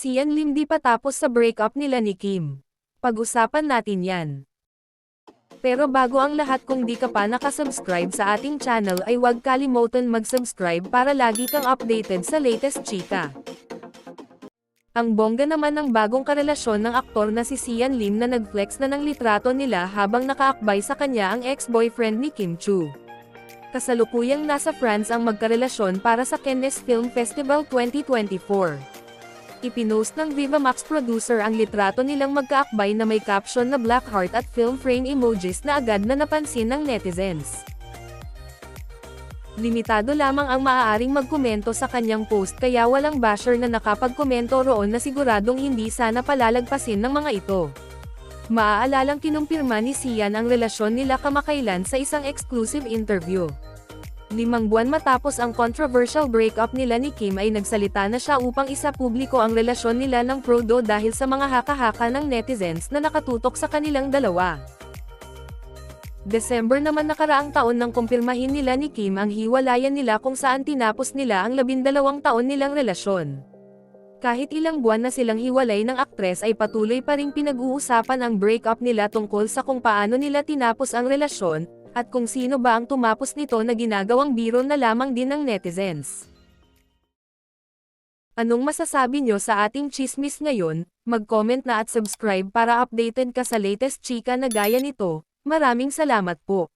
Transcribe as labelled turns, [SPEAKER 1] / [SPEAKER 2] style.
[SPEAKER 1] Sian Lim di pa tapos sa breakup nila ni Kim. Pag-usapan natin yan. Pero bago ang lahat kung di ka pa nakasubscribe sa ating channel ay huwag kalimutan mag-subscribe para lagi kang updated sa latest chika. Ang bongga naman ng bagong karelasyon ng aktor na si Sian Lim na nag-flex na ng litrato nila habang nakaakbay sa kanya ang ex-boyfriend ni Kim Chu. Kasalukuyang nasa France ang magkarelasyon para sa Cannes Film Festival 2024. Ipinost ng Viva Max producer ang litrato nilang magkaakbay na may caption na black heart at film frame emojis na agad na napansin ng netizens. Limitado lamang ang maaaring magkomento sa kanyang post kaya walang basher na nakapagkomento roon na siguradong hindi sana palalagpasin ng mga ito. Maaalalang kinumpirma ni Sian ang relasyon nila kamakailan sa isang exclusive interview. Limang buwan matapos ang controversial breakup nila ni Kim ay nagsalita na siya upang isa publiko ang relasyon nila ng Prodo dahil sa mga haka-haka ng netizens na nakatutok sa kanilang dalawa. December naman nakaraang taon nang kumpirmahin nila ni Kim ang hiwalayan nila kung saan tinapos nila ang labindalawang taon nilang relasyon. Kahit ilang buwan na silang hiwalay ng aktres ay patuloy pa ring pinag-uusapan ang breakup nila tungkol sa kung paano nila tinapos ang relasyon, at kung sino ba ang tumapos nito na ginagawang biro na lamang din ng netizens. Anong masasabi nyo sa ating chismis ngayon? Mag-comment na at subscribe para updated ka sa latest chika na gaya nito. Maraming salamat po.